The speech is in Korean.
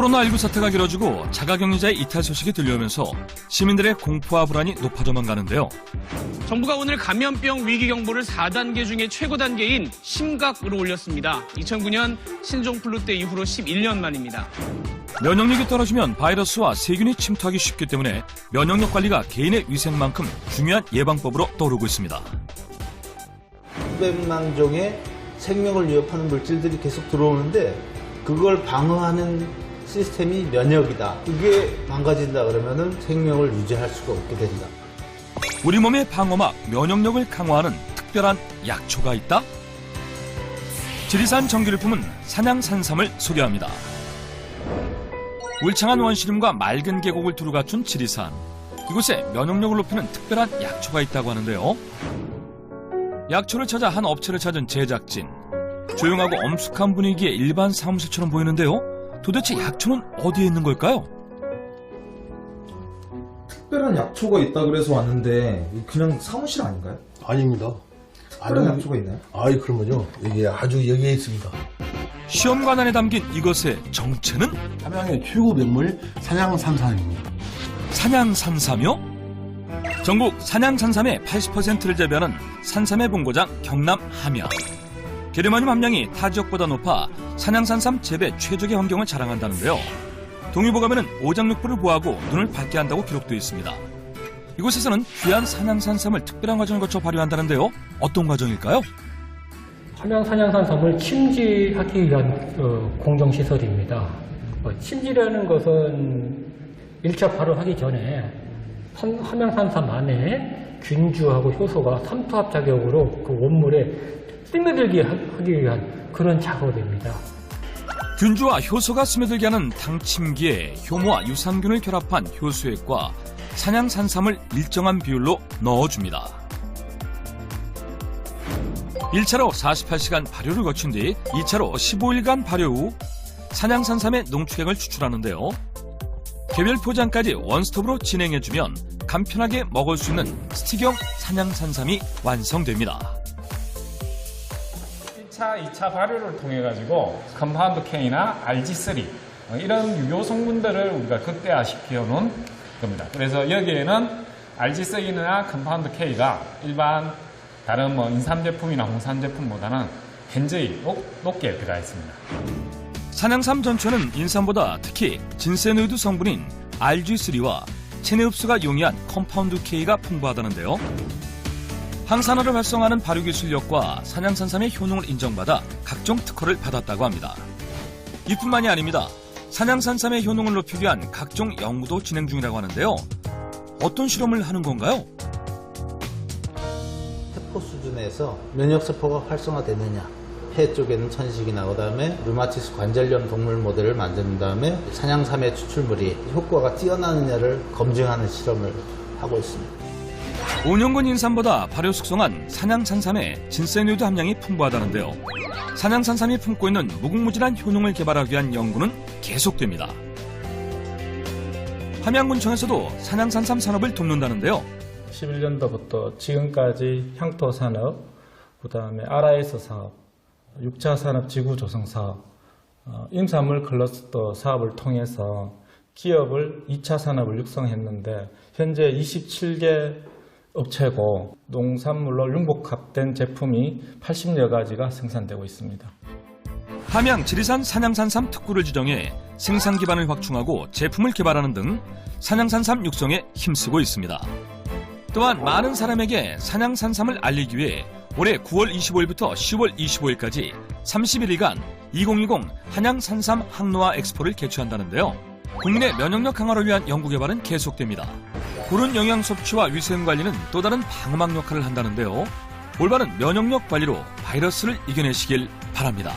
코로나19 사태가 길어지고 자가격리자의 이탈 소식이 들려오면서 시민들의 공포와 불안이 높아져만 가는데요. 정부가 오늘 감염병 위기 경보를 4단계 중에 최고 단계인 심각으로 올렸습니다. 2009년 신종플루 때 이후로 11년 만입니다. 면역력이 떨어지면 바이러스와 세균이 침투하기 쉽기 때문에 면역력 관리가 개인의 위생만큼 중요한 예방법으로 떠오르고 있습니다. 수백만 종의 생명을 위협하는 물질들이 계속 들어오는데 그걸 방어하는 시스템이 면역이다. 그게 망가진다 그러면은 생명을 유지할 수가 없게 된다. 우리 몸의 방어막 면역력을 강화하는 특별한 약초가 있다? 지리산 전기를 품은 산양산삼을 소개합니다. 울창한 원시림과 맑은 계곡을 두루 갖춘 지리산. 이곳에 면역력을 높이는 특별한 약초가 있다고 하는데요. 약초를 찾아 한 업체를 찾은 제작진. 조용하고 엄숙한 분위기의 일반 사무실처럼 보이는데요. 도대체 약초는 어디에 있는 걸까요? 특별한 약초가 있다 그래서 왔는데 이 그냥 사무실 아닌가요? 아닙니다. 특별한 아주- 약초가 있나요? 아이 그러면요 이게 아주 여기에 있습니다. 시험관안에 담긴 이것의 정체는 함양의 최고 백물 산양산산입니다. 산양산삼이요? 전국 산양산삼의 80%를 재배하는 산삼의 본고장 경남 함양. 게르마늄 함량이 타 지역보다 높아 산양산삼 재배 최적의 환경을 자랑한다는데요. 동의보감에는 오장육부를 보호하고 눈을 밝게 한다고 기록되어 있습니다. 이곳에서는 귀한 산양산삼을 특별한 과정을 거쳐 발효한다는데요. 어떤 과정일까요? 함양 산양산섬을 침지하기 위한 어, 공정시설입니다. 어, 침지라는 것은 1차 발효하기 전에 산- 함양산삼 안에 균주하고 효소가 삼투압 작용으로 그 원물에 스며들게 하- 하기 위한 그런 작업입니다. 균주와 효소가 스며들게 하는 당침기에 효모와 유산균을 결합한 효소액과 산양산삼을 일정한 비율로 넣어줍니다. 1차로 48시간 발효를 거친 뒤 2차로 15일간 발효 후 산양산삼의 농축액을 추출하는데요. 개별 포장까지 원스톱으로 진행해주면 간편하게 먹을 수 있는 스틱형 산양산삼이 완성됩니다. 1차, 2차 발효를 통해 가지고 컴파운드 K나 RG3 어, 이런 유효 성분들을 우리가 극대화시켜 놓은 겁니다. 그래서 여기에는 RG3나 컴파운드 K가 일반 다른 뭐 인삼 제품이나 홍삼 제품보다는 높, 높게 들어가 있습니다. 산양삼 전초는 인삼보다 특히 진세노이드 성분인 RG3와 체내 흡수가 용이한 컴파운드 K가 풍부하다는데요. 항산화를 활성화하는 발효 기술력과 산양산삼의 효능을 인정받아 각종 특허를 받았다고 합니다. 이뿐만이 아닙니다. 산양산삼의 효능을 높이기 위한 각종 연구도 진행 중이라고 하는데요. 어떤 실험을 하는 건가요? 세포 수준에서 면역 세포가 활성화되느냐. 폐 쪽에는 천식이 나고 다음에 류마티스 관절염 동물 모델을 만든 다음에 산양삼의 추출물이 효과가 뛰어나느냐를 검증하는 실험을 하고 있습니다. 5년근 인삼보다 발효 숙성한 산양산삼의 진세노이드 함량이 풍부하다는데요. 산양산삼이 품고 있는 무궁무진한 효능을 개발하기 위한 연구는 계속됩니다. 함양군청에서도 산양산삼 산업을 돕는다는데요. 11년도부터 지금까지 향토 산업, 그 다음에 RIS 사업, 6차 산업 지구 조성 사업, 어, 임산물 클러스터 사업을 통해서 기업을 2차 산업을 육성했는데 현재 27개 업체고 농산물로 융복합된 제품이 80여 가지가 생산되고 있습니다. 함양 지리산 산양산삼 특구를 지정해 생산 기반을 확충하고 제품을 개발하는 등 산양산삼 육성에 힘쓰고 있습니다. 또한 많은 사람에게 산양산삼을 알리기 위해 올해 9월 25일부터 10월 25일까지 31일간 2020 한양 산삼 항노화 엑스포를 개최한다는데요. 국민의 면역력 강화를 위한 연구 개발은 계속됩니다. 고른 영양 섭취와 위생 관리는 또 다른 방어막 역할을 한다는데요. 올바른 면역력 관리로 바이러스를 이겨내시길 바랍니다.